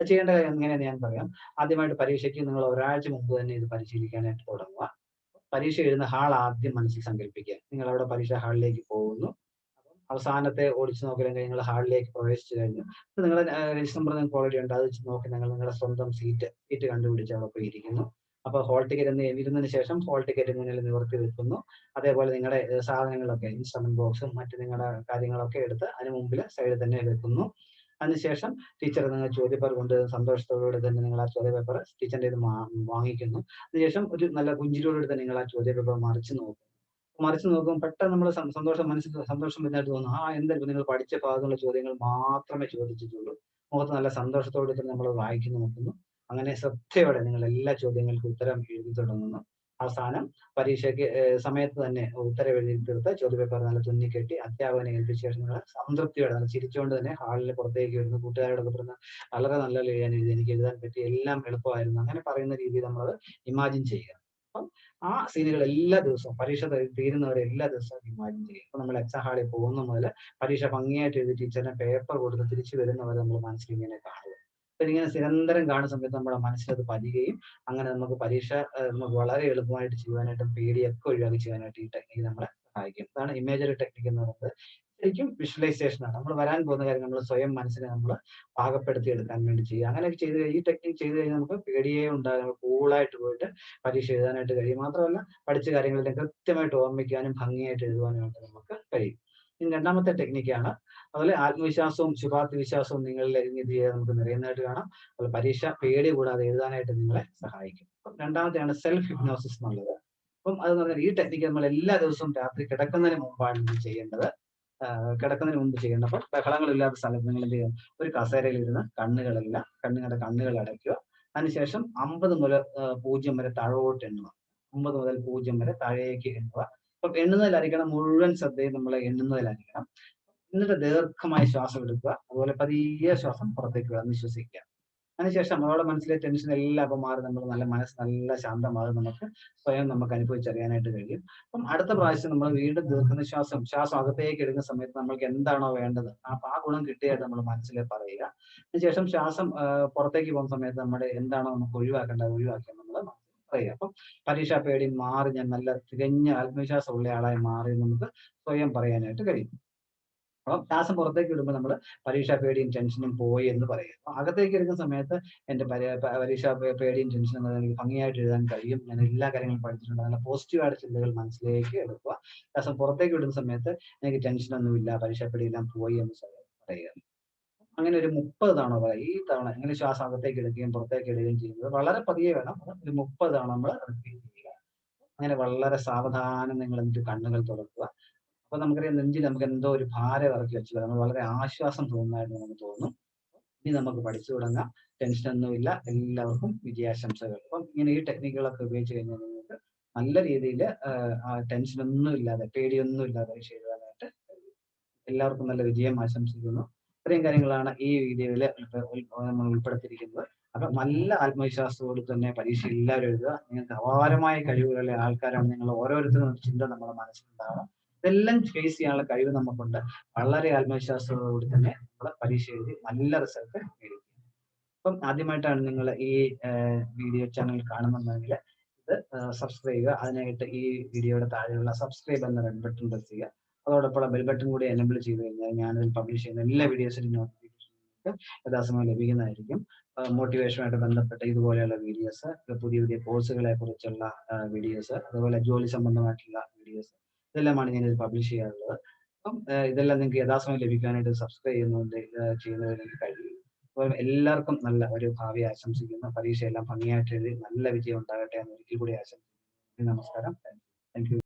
ചെയ്യേണ്ട കാര്യം എങ്ങനെയാണ് ഞാൻ പറയാം. ആദ്യമായിട്ട് പരീക്ഷയ്ക്ക് നിങ്ങൾ ഒരാഴ്ച മുമ്പ് തന്നെ ഇത് പരിശീലിക്കാനായിട്ട് തുടങ്ങുക. പരീക്ഷ എഴുതുന്ന ഹാൾ ആദ്യം മനസ്സിൽ സങ്കല്പിക്കുക നിങ്ങൾ അവിടെ പരീക്ഷ ഹാളിലേക്ക് പോകുന്നു. അവസാനത്തെ ഓടിച്ചു നോക്കലും നിങ്ങൾ ഹാളിലേക്ക് പ്രവേശിച്ചു കഴിഞ്ഞു. നിങ്ങളുടെ രജിസ്റ്റർ നമ്പർ നിങ്ങൾക്ക് ഓൾറെഡി ഉണ്ട്. അത് വെച്ച് നോക്കി നിങ്ങൾ നിങ്ങളുടെ സ്വന്തം സീറ്റ് സീറ്റ് കണ്ടുപിടിച്ച് അവിടെ പോയി ഇരിക്കുന്നു അപ്പൊ ഹോൾ ടിക്കറ്റ് എന്ന് ഇരുന്നതിന് ശേഷം ഹോൾ ടിക്കറ്റ് മുന്നിൽ നിവർത്തി വെക്കുന്നു. അതേപോലെ നിങ്ങളുടെ സാധനങ്ങളൊക്കെ ഇൻസ്ട്രുമെന്റ് ബോക്സും മറ്റു നിങ്ങളുടെ കാര്യങ്ങളൊക്കെ എടുത്ത് അതിന് മുമ്പിൽ സൈഡിൽ തന്നെ വെക്കുന്നു. അതിനുശേഷം ടീച്ചർ നിങ്ങൾ ചോദ്യപേപ്പർ കൊണ്ട് സന്തോഷത്തോടുകൂടി തന്നെ നിങ്ങൾ ആ ചോദ്യപേപ്പർ ടീച്ചറിന്റെ ഇത് വാങ്ങിക്കുന്നു. അതിനുശേഷം ഒരു നല്ല പുഞ്ചിരിയോടുകൂടി തന്നെ നിങ്ങൾ ആ ചോദ്യപേപ്പർ മറിച്ച് നോക്കും മറിച്ച് നോക്കുമ്പോൾ പെട്ടെന്ന് നമ്മൾ സന്തോഷം മനസ്സിൽ സന്തോഷം വരുന്നതായിട്ട് തോന്നുന്നു ആ എന്തായാലും നിങ്ങൾ പഠിച്ച ഭാഗത്തുള്ള ചോദ്യങ്ങൾ മാത്രമേ ചോദിച്ചിട്ടുള്ളൂ. മുഖത്ത് നല്ല സന്തോഷത്തോടെ തന്നെ നമ്മൾ വായിച്ചു നോക്കുന്നു. അങ്ങനെ ശ്രദ്ധയോടെ നിങ്ങൾ എല്ലാ ചോദ്യങ്ങൾക്കും ഉത്തരം എഴുതി തുടങ്ങുന്നു. അവസാനം പരീക്ഷയ്ക്ക് സമയത്ത് തന്നെ ഉത്തരം എഴുതി തീർത്ത് ചോദ്യപേപ്പർ നല്ല തുന്നിക്കെട്ടി അധ്യാപകനെ ഏൽപ്പിച്ച ശേഷം നിങ്ങൾ സംതൃപ്തിയോടെ നല്ല ചിരിച്ചുകൊണ്ട് തന്നെ ഹാളിൽ പുറത്തേക്ക് വരുന്നു. കൂട്ടുകാരോടൊക്കെ പറയുന്ന വളരെ നല്ല എഴുതാൻ എഴുതി എനിക്ക് എഴുതാൻ പറ്റി. എല്ലാം എളുപ്പമായിരുന്നു. അങ്ങനെ പറയുന്ന രീതിയിൽ നമ്മൾ ഇമാജിൻ ചെയ്യുക. അപ്പം ആ സീനുകൾ എല്ലാ ദിവസവും പരീക്ഷ തീരുന്നവരെ എല്ലാ ദിവസവും ഇമാജിൻ ചെയ്യും ഇപ്പൊ നമ്മൾ എക്സാം ഹാളിൽ പോകുന്ന മുതൽ പരീക്ഷ ഭംഗിയായിട്ട് എഴുതി ടീച്ചറിനെ പേപ്പർ കൊടുത്ത് തിരിച്ചു വരുന്നവരെ നമ്മൾ മനസ്സിൽ ഇങ്ങനെ കാണുക. അപ്പൊ ഇങ്ങനെ നിരന്തരം കാണുന്ന സമയത്ത് നമ്മുടെ മനസ്സിലത് പതിയുകയും അങ്ങനെ നമുക്ക് പരീക്ഷ നമുക്ക് വളരെ എളുപ്പമായിട്ട് ചെയ്യുവാനായിട്ടും പേടിയൊക്കെ ഒഴിവാക്കി ചെയ്യാനായിട്ട് ഈ ടെക്നിക്ക് നമ്മളെ സഹായിക്കും. അതാണ് ഇമേജറി ടെക്നിക്ക് എന്ന് പറയുന്നത്. ശരിക്കും വിഷ്വലൈസേഷൻ ആണ് നമ്മൾ വരാൻ പോകുന്ന കാര്യം നമ്മൾ സ്വയം മനസ്സിനെ നമ്മൾ പാകപ്പെടുത്തി എടുക്കാൻ വേണ്ടി ചെയ്യുക. അങ്ങനെയൊക്കെ ചെയ്ത് ഈ ടെക്നിക്ക് ചെയ്ത് കഴിഞ്ഞാൽ നമുക്ക് പേടിയേ ഉണ്ടാകും കൂളായിട്ട് പോയിട്ട് പരീക്ഷ എഴുതാനായിട്ട് കഴിയും. മാത്രമല്ല പഠിച്ച കാര്യങ്ങളെല്ലാം കൃത്യമായിട്ട് ഓർമ്മിക്കാനും ഭംഗിയായിട്ട് എഴുതുവാനുമായിട്ട് നമുക്ക് കഴിയും. ഇനി രണ്ടാമത്തെ ടെക്നിക്കാണ് അതുപോലെ ആത്മവിശ്വാസവും ശുഭാപ്തി വിശ്വാസവും നിങ്ങളിൽ ഇത് നമുക്ക് നിറയുന്നതായിട്ട് കാണാം. അതുപോലെ പരീക്ഷ പേടി കൂടാതെ എഴുതാനായിട്ട് നിങ്ങളെ സഹായിക്കും. അപ്പം രണ്ടാമത്തെയാണ് സെൽഫ് ഹിപ്നോസിസ് എന്നുള്ളത്. അപ്പം അതെന്ന് പറഞ്ഞാൽ ഈ ടെക്നിക്ക് നമ്മൾ എല്ലാ ദിവസവും രാത്രി കിടക്കുന്നതിന് മുമ്പാണ് ചെയ്യേണ്ടത്. കിടക്കുന്നതിന് മുമ്പ് ചെയ്യണം അപ്പം ബഹളങ്ങളില്ലാത്ത സ്ഥലത്ത് നിങ്ങൾ എന്ത് ചെയ്യും ഒരു കസേരയിൽ ഇരുന്ന് കണ്ണുകളെല്ലാം കണ്ണുകളുടെ കണ്ണുകൾ അടയ്ക്കുക. അതിനുശേഷം അമ്പത് മുതൽ പൂജ്യം വരെ താഴോട്ട് എണ്ണുക. അമ്പത് മുതൽ പൂജ്യം വരെ താഴേക്ക് എണ്ണുക. അപ്പം എണ്ണുന്നതിലായിരിക്കണം മുഴുവൻ ശ്രദ്ധയും നമ്മൾ എണ്ണുന്നതിലായിരിക്കണം എന്നിട്ട് ദീർഘമായി ശ്വാസം എടുക്കുക. അതുപോലെ പതിയെ ശ്വാസം പുറത്തേക്ക് വിടാൻ വിശ്വസിക്കുക. അതിനുശേഷം നമ്മളുടെ മനസ്സിലെ ടെൻഷൻ എല്ലാം അപ്പം മാറി. നമ്മൾ നല്ല മനസ്സ് നല്ല ശാന്തമാകും നമുക്ക്. സ്വയം നമുക്ക് അനുഭവിച്ചറിയാനായിട്ട് കഴിയും. അപ്പം അടുത്ത പ്രാവശ്യം നമ്മൾ വീണ്ടും ദീർഘനിശ്വാസം ശ്വാസം അകത്തേക്ക് എടുക്കുന്ന സമയത്ത് നമ്മൾക്ക് എന്താണോ വേണ്ടത് അപ്പൊ ആ ഗുണം കിട്ടിയായിട്ട് നമ്മൾ മനസ്സിൽ പറയുക. അതിനുശേഷം ശ്വാസം പുറത്തേക്ക് പോകുന്ന സമയത്ത് നമ്മുടെ എന്താണോ നമുക്ക് ഒഴിവാക്കേണ്ടത് ഒഴിവാക്കിയാൽ നമ്മൾ പറയുക. അപ്പം പരീക്ഷാ പേടി മാറി ഞാൻ നല്ല തികഞ്ഞ ആത്മവിശ്വാസമുള്ള ആളായി മാറി നമുക്ക് സ്വയം പറയാനായിട്ട് കഴിയും. അപ്പം ശ്വാസം പുറത്തേക്ക് വിടുമ്പോൾ നമ്മൾ പരീക്ഷാ പേടിയും ടെൻഷനും പോയി എന്ന് പറയും. അകത്തേക്ക് എടുക്കുന്ന സമയത്ത് എന്റെ പരീക്ഷാ പേടിയും ടെൻഷനും എനിക്ക് ഭംഗിയായിട്ട് എഴുതാൻ കഴിയും. ഞാൻ എല്ലാ കാര്യങ്ങളും പഠിച്ചിട്ടുണ്ട്. നല്ല പോസിറ്റീവായിട്ട് ചിന്തകൾ മനസ്സിലേക്ക് എടുക്കുക. ശ്വാസം പുറത്തേക്ക് വിടുന്ന സമയത്ത് എനിക്ക് ടെൻഷനൊന്നുമില്ല പരീക്ഷാ പേടിയെല്ലാം പോയി എന്ന് പറയുക. അങ്ങനെ ഒരു മുപ്പത് തവണ ഈ തവണ ഇങ്ങനെ ശ്വാസം അകത്തേക്ക് എടുക്കുകയും പുറത്തേക്ക് ഇടുകയും ചെയ്യുന്നത് വളരെ പതിയെ വേണം. ഒരു മുപ്പത് തവണ നമ്മൾ റിപ്പീറ്റ് ചെയ്യുക. അങ്ങനെ വളരെ സാവധാനം നിങ്ങൾ എന്നിട്ട് കണ്ണുകൾ തുറക്കുക. അപ്പൊ നമുക്കറിയാം നെഞ്ചിൽ നമുക്ക് എന്തോ ഒരു ഭാരം ഇറക്കി വെച്ചു നമ്മൾ വളരെ ആശ്വാസം തോന്നുന്നതായിട്ട് നമുക്ക് തോന്നും. ഇനി നമുക്ക് പഠിച്ചു തുടങ്ങാം. ടെൻഷൻ ഒന്നുമില്ല എല്ലാവർക്കും വിജയാശംസകൾ. അപ്പം ഇങ്ങനെ ഈ ടെക്നിക്കുകളൊക്കെ ഉപയോഗിച്ച് കഴിഞ്ഞാൽ നിങ്ങൾക്ക് നല്ല രീതിയിൽ ടെൻഷൻ ഒന്നും ഇല്ലാതെ പേടിയൊന്നും ഇല്ലാതെ പരീക്ഷ എഴുതാനായിട്ട് എല്ലാവർക്കും നല്ല വിജയം ആശംസിക്കുന്നു. ഇത്രയും കാര്യങ്ങളാണ് ഈ വീഡിയോയിൽ നമ്മൾ ഉൾപ്പെടുത്തിയിരിക്കുന്നത്. അപ്പൊ നല്ല ആത്മവിശ്വാസത്തോട് തന്നെ പരീക്ഷ എല്ലാവരും എഴുതുക. നിങ്ങൾക്ക് അപാരമായ കഴിവുകളുള്ള ആൾക്കാരാണ് നിങ്ങൾ ഓരോരുത്തരും ചിന്ത നമ്മുടെ മനസ്സിലുണ്ടാവണം. ഇതെല്ലാം ഫേസ് ചെയ്യാനുള്ള കഴിവ് നമുക്കുണ്ട്. വളരെ ആത്മവിശ്വാസത്തോടുകൂടി തന്നെ നമ്മൾ പരീക്ഷ എഴുതി നല്ല റിസൾട്ട് നേടിക്കും അപ്പം ആദ്യമായിട്ടാണ് നിങ്ങൾ ഈ വീഡിയോ ചാനൽ കാണുന്നുണ്ടെങ്കിൽ ഇത് സബ്സ്ക്രൈബ് ചെയ്യുക. അതിനായിട്ട് ഈ വീഡിയോയുടെ താഴെയുള്ള സബ്സ്ക്രൈബ് എന്ന റെഡ് ബട്ടൺ പ്രസ് ചെയ്യുക. അതോടൊപ്പം ബെൽ ബട്ടൺ കൂടി എനബിൾ ചെയ്ത് കഴിഞ്ഞാൽ ഞാനതിൽ പബ്ലിഷ് ചെയ്യുന്ന എല്ലാ വീഡിയോസിനും നോട്ടിഫിക്കേഷൻ നിങ്ങൾക്ക് യഥാസമയം ലഭിക്കുന്നതായിരിക്കും. മോട്ടിവേഷനുമായിട്ട് ബന്ധപ്പെട്ട ഇതുപോലെയുള്ള വീഡിയോസ് പുതിയ പുതിയ കോഴ്സുകളെ കുറിച്ചുള്ള വീഡിയോസ് അതുപോലെ ജോലി സംബന്ധമായിട്ടുള്ള വീഡിയോസ് ഇതെല്ലാമാണ് ഞാൻ ഇത് പബ്ലിഷ് ചെയ്യാറുള്ളത്. അപ്പം ഇതെല്ലാം നിങ്ങൾക്ക് യഥാസമയം ലഭിക്കാനായിട്ട് സബ്സ്ക്രൈബ് ചെയ്യുന്നതുകൊണ്ട് ചെയ്യുന്നത് ചെയ്യുന്നതിന് കഴിയും. അപ്പം എല്ലാവർക്കും നല്ല ഒരു ഭാവി ആശംസിക്കുന്നു. പരീക്ഷയെല്ലാം ഭംഗിയായിട്ട് എഴുതി നല്ല വിജയം ഉണ്ടാകട്ടെ എന്ന് ഒരിക്കൽ കൂടി ആശംസിക്കുന്നു. നമസ്കാരം. Thank you